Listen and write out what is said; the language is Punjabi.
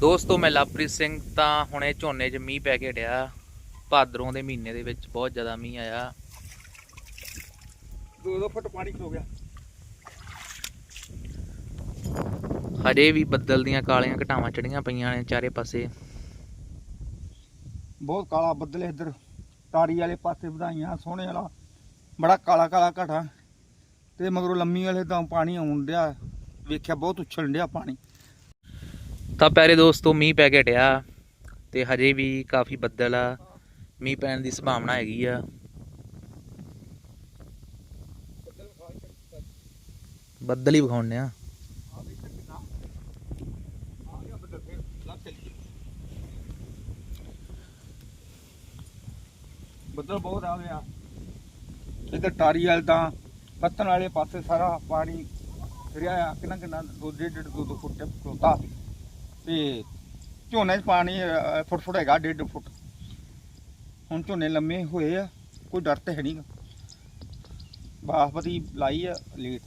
ਦੋਸਤੋ ਮੈਂ ਲਵਪ੍ਰੀਤ ਸਿੰਘ ਤਾਂ ਹੁਣੇ ਝੋਨੇ 'ਚ ਮੀਂਹ ਪੈ ਕੇ ਹਟਿਆ ਭਾਦਰੋਂ ਦੇ ਮਹੀਨੇ ਦੇ ਵਿੱਚ ਬਹੁਤ ਜ਼ਿਆਦਾ ਮੀਂਹ ਆਇਆ। ਦੋ ਦੋ ਫੁੱਟ ਪਾਣੀ ਖਲੋ ਗਿਆ। ਹਜੇ ਵੀ ਬੱਦਲ ਦੀਆਂ ਕਾਲੀਆਂ ਘਟਾਵਾਂ ਚੜੀਆਂ ਪਈਆਂ ਨੇ ਚਾਰੇ ਪਾਸੇ। ਬਹੁਤ ਕਾਲਾ ਬੱਦਲ ਹੈ ਇੱਧਰ। ਤਾਰੀ ਵਾਲੇ ਪਾਸੇ ਵਧਾਈਆਂ ਸੋਹਣੇ ਵਾਲਾ। ਬੜਾ ਕਾਲਾ ਕਾਲਾ ਘਟਾ। ਤੇ ਮਗਰੋਂ ਲੰਮੀ ਵਾਲੇ ਤਾਂ ਪਾਣੀ ਆਉਣ ਡਿਆ। ਵੇਖਿਆ ਬਹੁਤ ਉਛਲਣ ਡਿਆ ਪਾਣੀ। ਤਾਂ ਪਿਆਰੇ ਦੋਸਤੋ, ਮੀਂਹ ਪੈ ਕੇ ਹਟਿਆ ਤੇ ਹਜੇ ਵੀ ਕਾਫੀ ਬੱਦਲ ਆ। ਮੀਂਹ ਪੈਣ ਦੀ ਸੰਭਾਵਨਾ ਹੈਗੀ ਆ। ਬੱਦਲ ਹੀ ਵਿਖਾਉਣੇ ਆ। ਬੱਦਲ ਬਹੁਤ ਆ ਗਿਆ। ਇੱਧਰ ਟਾਰੀ ਵਾਲੇ ਤਾਂ ਪੱਤਣ ਵਾਲੇ ਪਾਸੇ ਸਾਰਾ ਪਾਣੀ ਫਿਰਿਆ ਆ ਕਿੰਨਾ ਕਿੰਨਾ ਦੋ ਡੇਢ ਡੇਢ ਦੋ ਦੋ ਫੁੱਟ ਖਲੋਤਾ। ਤੇ ਝੋਨੇ 'ਚ ਪਾਣੀ ਅਹ, ਫੁੱਟ ਫੁੱਟ ਹੈਗਾ ਡੇਢ ਫੁੱਟ। ਹੁਣ ਝੋਨੇ ਲੰਮੇ ਹੋਏ ਆ ਕੋਈ ਡਰ ਤੇ ਹੈ ਨਹੀਂਗਾ ਬਾਸਪਤੀ ਲਾਈ ਆ ਲੇਟ।